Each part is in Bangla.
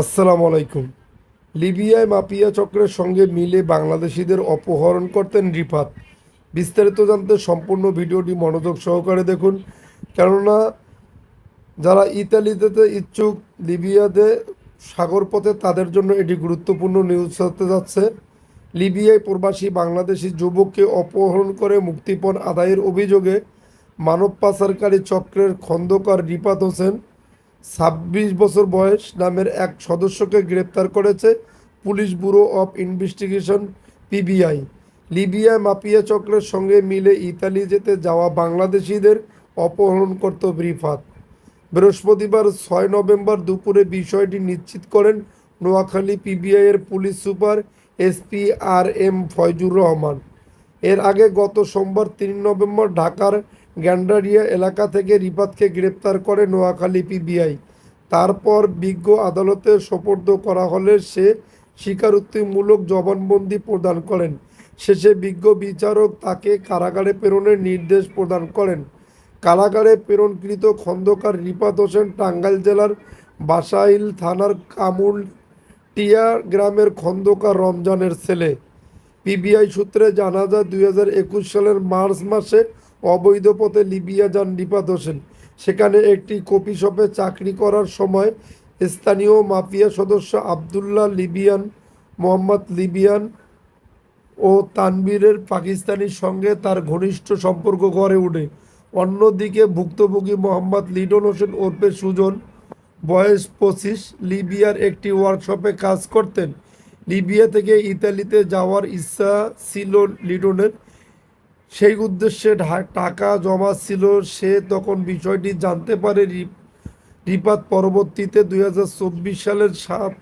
আসসালামু আলাইকুম। লিবিয়ায় মাপিয়া চক্রের সঙ্গে মিলে বাংলাদেশিদের অপহরণ করতেন রিফাত। বিস্তারিত জানতে সম্পূর্ণ ভিডিওটি মনোযোগ সহকারে দেখুন। কেননা, যারা ইতালিতে ইচ্ছুক, লিবিয়াতে সাগর পথে তাদের জন্য এটি গুরুত্বপূর্ণ নিউজ হতে যাচ্ছে। লিবিয়ায় প্রবাসী বাংলাদেশি যুবককে অপহরণ করে মুক্তিপণ আদায়ের অভিযোগে মানব পাচারকারী চক্রের খন্দকার রিফাত হোসেন ছাব্বিশ বছর বয়স নামের এক সদস্যকে গ্রেপ্তার করেছে police bureau of investigation, PBI. Libya mafia চক্রের সঙ্গে মিলে ইতালি যেতে যাওয়া বাংলাদেশিদের অপহরণ করত রিফাত। বৃহস্পতিবার ছয় নভেম্বর দুপুরে বিষয়টি নিশ্চিত করেন নোয়াখালী পিবিআই এর police super SP R M Foyzur Rahman. এর আগে গত সোমবার তিন নভেম্বর ঢাকার গ্যান্ডারিয়া এলাকা থেকে রিপাতকে গ্রেপ্তার করে নোয়াখালী পিবিআই। তারপর বিজ্ঞ আদালতে সোপর্দ করা হলে সে স্বীকারোক্তিমূলক জবানবন্দি প্রদান করেন। শেষে বিজ্ঞ বিচারক তাকে কারাগারে প্রেরণের নির্দেশ প্রদান করেন। কারাগারে প্রেরণকৃত খন্দকার রিপাত হোসেন টাঙ্গাইল জেলার বাসাইল থানার কামুল টিয়া গ্রামের খন্দকার রমজানের ছেলে। পিবিআই সূত্রে জানা যায়, দুই হাজার একুশ সালের মার্চ মাসে অবৈধ পথে লিবিয়া যান রিপাত হোসেন। সেখানে একটি কপি শপে চাকরি করার সময় স্থানীয় মাফিয়া সদস্য আবদুল্লাহ লিবিয়ান, মোহাম্মদ লিবিয়ান ও তানবীরের পাকিস্তানির সঙ্গে তার ঘনিষ্ঠ সম্পর্ক গড়ে ওঠে। অন্যদিকে ভুক্তভোগী মোহাম্মদ লিডন হোসেন ওরফে সুজন, বয়স পঁচিশ, লিবিয়ার একটি ওয়ার্কশপে কাজ করতেন। লিবিয়া থেকে ইতালিতে যাওয়ার ইচ্ছা ছিল লিডনের সেই উদ্দেশ্যে টাকা জমা ছিল। সে তখন বিষয়টি জানতে পারে। রিপাত পরবর্তীতে দু হাজার চব্বিশ সালের সাত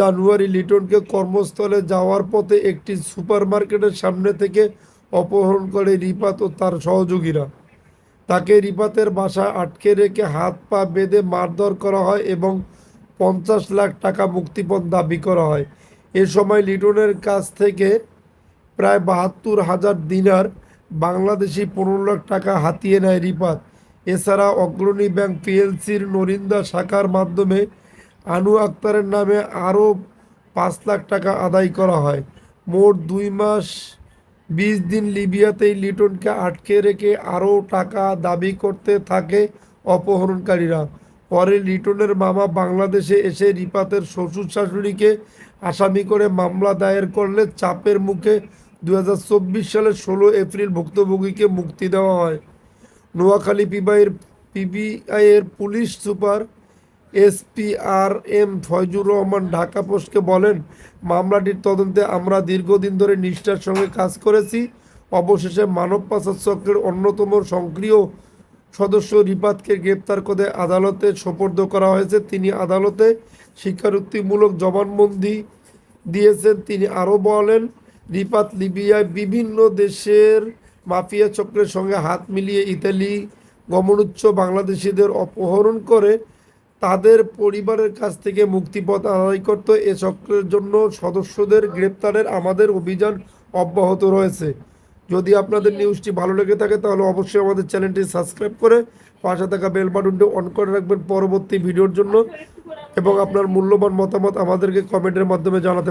জানুয়ারি লিটনকে কর্মস্থলে যাওয়ার পথে একটি সুপারমার্কেটের সামনে থেকে অপহরণ করে রিপাত ও তার সহযোগীরা। তাকে রিপাতের বাসায় আটকে রেখে হাত পা বেঁধে মারধর করা হয় এবং পঞ্চাশ লাখ টাকা মুক্তিপণ দাবি করা হয়। এ সময় লিটনের কাছ থেকে প্রায় বাহাত্তর হাজার দিনার বাংলাদেশি পনেরো লাখ টাকা হাতিয়ে নেয় রিপাত। এছাড়া অগ্রণী ব্যাংক পিএলসির নরিন্দা শাখার মাধ্যমে আনু আক্তারের নামে আরও পাঁচ লাখ টাকা আদায় করা হয়। মোট দুই মাস বিশ দিন লিবিয়াতেই লিটনকে আটকে রেখে আরও টাকা দাবি করতে থাকে অপহরণকারীরা। পরে লিটনের মামা বাংলাদেশে এসে রিপাতের শ্বশুর শাশুড়িকে আসামি করে মামলা দায়ের করলে চাপের মুখে দু হাজার চব্বিশ সালের ষোলো এপ্রিল ভুক্তভোগীকে মুক্তি দেওয়া হয়। নোয়াখালী পিবাইয়ের পিবিআইয়ের police super SP R M Foyzur Rahman Dhaka পোস্টকে বলেন, মামলাটির তদন্তে আমরা দীর্ঘদিন ধরে নিষ্ঠার সঙ্গে কাজ করেছি। অবশেষে মানব পাচার চক্রের অন্যতম সক্রিয় সদস্য রিপাতকে গ্রেপ্তার করে আদালতে সোপর্দ করা হয়েছে। তিনি আদালতে স্বীকারোক্তিমূলক জবানবন্দি দিয়েছেন। তিনি আরও বলেন রিপাত লিবিয়ায় বিভিন্ন দেশের মাফিয়া চক্রের সঙ্গে হাত মিলিয়ে ইতালি গমনোচ্চ বাংলাদেশিদের অপহরণ করে তাদের পরিবারের কাছ থেকে মুক্তিপথ আদায় করত। এ চক্রের জন্য সদস্যদের গ্রেপ্তারের আমাদের অভিযান অব্যাহত রয়েছে। যদি আপনাদের নিউজটি ভালো লেগে থাকে, তাহলে অবশ্যই আমাদের চ্যানেলটি সাবস্ক্রাইব করে পাশে থাকা বেল বাটনটি অন করে রাখবেন পরবর্তী ভিডিওর জন্য এবং আপনার মূল্যবান মতামত আমাদেরকে কমেন্টের মাধ্যমে জানাতে